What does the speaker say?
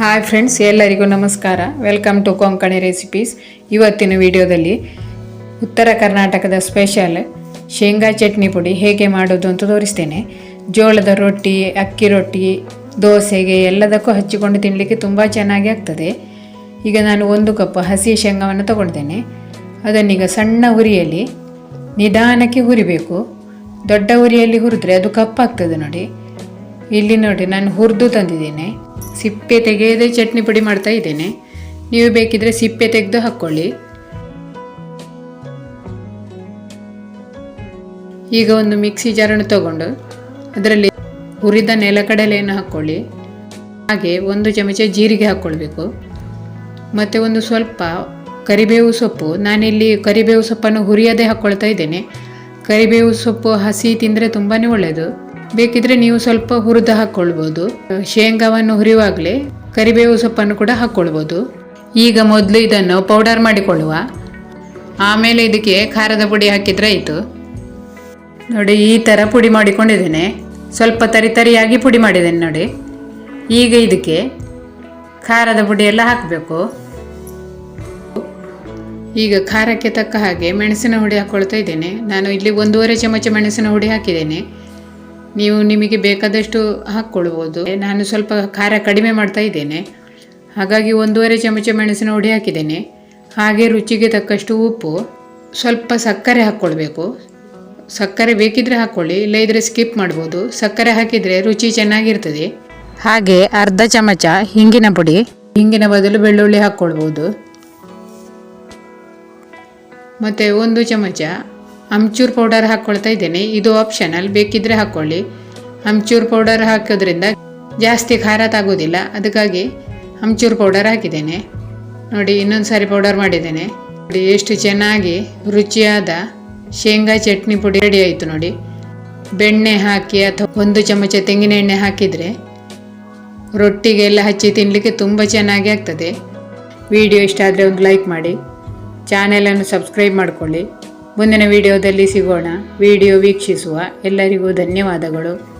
Hi friends ಎಲ್ಲರಿಗೂ ನಮಸ್ಕಾರ. Welcome to Konkani recipes ಇವತ್ತಿನ ವಿಡಿಯೋದಲ್ಲಿ ಉತ್ತರ ಕರ್ನಾಟಕದ ಸ್ಪೆಷಲ್ ಶೇಂಗಾ ಚಟ್ನಿ ಪುಡಿ ಹೇಗೆ ಮಾಡೋದು ಅಂತ ತೋರಿಸ್ತೇನೆ. ಜೋಳದ ರೊಟ್ಟಿ, ಅಕ್ಕಿ ರೊಟ್ಟಿ, ದೋಸೆಗೆ ಎಲ್ಲದಕ್ಕೂ ಹಚ್ಚಿಕೊಂಡು ತಿನ್ನಲಿಕ್ಕೆ ತುಂಬ ಚೆನ್ನಾಗಿ ಆಗ್ತದೆ. ಈಗ ನಾನು ಒಂದು ಕಪ್ ಹಸಿ ಶೇಂಗಾವನ್ನು ತಗೊಳ್ತೇನೆ ಅದನ್ನೀಗ ಸಣ್ಣ ಉರಿಯಲ್ಲಿ ನಿಧಾನಕ್ಕೆ ಹುರಿಬೇಕು. ದೊಡ್ಡ ಉರಿಯಲ್ಲಿ ಹುರಿದ್ರೆ ಅದು ಕಪ್ಪಾಗ್ತದೆ ನೋಡಿ. ಇಲ್ಲಿ ನೋಡಿ, ನಾನು ಹುರಿದು ತಂದಿದ್ದೇನೆ. ಸಿಪ್ಪೆ ತೆಗೆಯದೆ ಚಟ್ನಿ ಪುಡಿ ಮಾಡ್ತಾ ಇದ್ದೇನೆ. ನೀವು ಬೇಕಿದ್ರೆ ಸಿಪ್ಪೆ ತೆಗೆದು ಹಾಕ್ಕೊಳ್ಳಿ ಈಗ ಒಂದು ಮಿಕ್ಸಿ ಜಾರನ್ನು ತಗೊಂಡು ಅದರಲ್ಲಿ ಹುರಿದ ನೆಲಕಡಲೆಯನ್ನು ಹಾಕ್ಕೊಳ್ಳಿ ಹಾಗೆ ಒಂದು ಚಮಚ ಜೀರಿಗೆ ಹಾಕ್ಕೊಳ್ಬೇಕು ಮತ್ತು ಒಂದು ಸ್ವಲ್ಪ ಕರಿಬೇವು ಸೊಪ್ಪು. ನಾನಿಲ್ಲಿ ಕರಿಬೇವು ಸೊಪ್ಪನ್ನು ಹುರಿಯದೆ ಹಾಕ್ಕೊಳ್ತಾ ಇದ್ದೇನೆ. ಕರಿಬೇವು ಸೊಪ್ಪು ಹಸಿ ತಿಂದರೆ ತುಂಬಾ ಒಳ್ಳೆಯದು ಬೇಕಿದ್ರೆ ನೀವು ಸ್ವಲ್ಪ ಹುರಿದು ಹಾಕ್ಕೊಳ್ಬೋದು ಶೇಂಗಾವನ್ನು ಹುರಿಯುವಾಗಲೇ ಕರಿಬೇವು ಸೊಪ್ಪನ್ನು ಕೂಡ ಹಾಕ್ಕೊಳ್ಬೋದು ಈಗ ಮೊದಲು ಇದನ್ನು ಪೌಡರ್ ಮಾಡಿಕೊಳ್ಳುವ. ಆಮೇಲೆ ಇದಕ್ಕೆ ಖಾರದ ಪುಡಿ ಹಾಕಿದ್ರೆ ಆಯಿತು. ನೋಡಿ, ಈ ಥರ ಪುಡಿ ಮಾಡಿಕೊಂಡಿದ್ದೇನೆ. ಸ್ವಲ್ಪ ತರಿ ತರಿಯಾಗಿ ಪುಡಿ ಮಾಡಿದ್ದೇನೆ ನೋಡಿ. ಈಗ ಇದಕ್ಕೆ ಖಾರದ ಪುಡಿ ಹಾಕಬೇಕು. ಈಗ ಖಾರಕ್ಕೆ ತಕ್ಕ ಹಾಗೆ ಮೆಣಸಿನ ಹುಡಿ ಹಾಕ್ಕೊಳ್ತಾ ಇದ್ದೇನೆ. ನಾನು ಇಲ್ಲಿ ಒಂದೂವರೆ ಚಮಚ ಮೆಣಸಿನ ಹುಡಿ ಹಾಕಿದ್ದೇನೆ. ನೀವು ನಿಮಗೆ ಬೇಕಾದಷ್ಟು ಹಾಕ್ಕೊಳ್ಬೋದು. ನಾನು ಸ್ವಲ್ಪ ಖಾರ ಕಡಿಮೆ ಮಾಡ್ತಾ ಇದ್ದೇನೆ. ಹಾಗಾಗಿ ಒಂದೂವರೆ ಚಮಚ ಮೆಣಸಿನ ಹುಡಿ ಹಾಕಿದ್ದೇನೆ. ಹಾಗೆ ರುಚಿಗೆ ತಕ್ಕಷ್ಟು ಉಪ್ಪು, ಸ್ವಲ್ಪ ಸಕ್ಕರೆ ಹಾಕ್ಕೊಳ್ಬೇಕು. ಸಕ್ಕರೆ ಬೇಕಿದ್ರೆ ಹಾಕ್ಕೊಳ್ಳಿ, ಇಲ್ಲದಿದ್ರೆ ಸ್ಕಿಪ್ ಮಾಡ್ಬೋದು. ಸಕ್ಕರೆ ಹಾಕಿದರೆ ರುಚಿ ಚೆನ್ನಾಗಿರ್ತದೆ. ಹಾಗೆ ಅರ್ಧ ಚಮಚ ಹಿಂಗಿನ ಪುಡಿ, ಹಿಂಗಿನ ಬದಲು ಬೆಳ್ಳುಳ್ಳಿ ಹಾಕ್ಕೊಳ್ಬೋದು. ಮತ್ತು ಒಂದು ಚಮಚ ಅಮ್ಚೂರ್ ಪೌಡರ್ ಹಾಕ್ಕೊಳ್ತಾ ಇದ್ದೇನೆ. ಇದು ಆಪ್ಷನಲ್ ಬೇಕಿದ್ರೆ ಹಾಕ್ಕೊಳ್ಳಿ ಅಮ್ಚೂರ್ ಪೌಡರ್ ಹಾಕೋದ್ರಿಂದ ಜಾಸ್ತಿ ಖಾರ ತಾಗೋದಿಲ್ಲ ಅದಕ್ಕಾಗಿ ಅಮ್ಚೂರ್ ಪೌಡರ್ ಹಾಕಿದ್ದೇನೆ. ನೋಡಿ, ಇನ್ನೊಂದು ಸಾರಿ ಪೌಡರ್ ಮಾಡಿದ್ದೇನೆ. ನೋಡಿ, ಎಷ್ಟು ಚೆನ್ನಾಗಿ ರುಚಿಯಾದ ಶೇಂಗಾ ಚಟ್ನಿ ಪುಡಿ ರೆಡಿ ಆಯಿತು ನೋಡಿ. ಬೆಣ್ಣೆ ಹಾಕಿ ಅಥವಾ ಒಂದು ಚಮಚ ತೆಂಗಿನ ಎಣ್ಣೆ ಹಾಕಿದರೆ ರೊಟ್ಟಿಗೆಲ್ಲ ಹಚ್ಚಿ ತಿನ್ನಲಿಕ್ಕೆ ತುಂಬ ಚೆನ್ನಾಗಿ ಆಗ್ತದೆ. ವಿಡಿಯೋ ಇಷ್ಟ ಆದರೆ ಒಂದು ಲೈಕ್ ಮಾಡಿ. ಚಾನೆಲನ್ನು ಸಬ್ಸ್ಕ್ರೈಬ್ ಮಾಡಿಕೊಳ್ಳಿ. ಮುಂದಿನ ವಿಡಿಯೋದಲ್ಲಿ ಸಿಗೋಣ. ವಿಡಿಯೋ ವೀಕ್ಷಿಸುವ ಎಲ್ಲರಿಗೂ ಧನ್ಯವಾದಗಳು.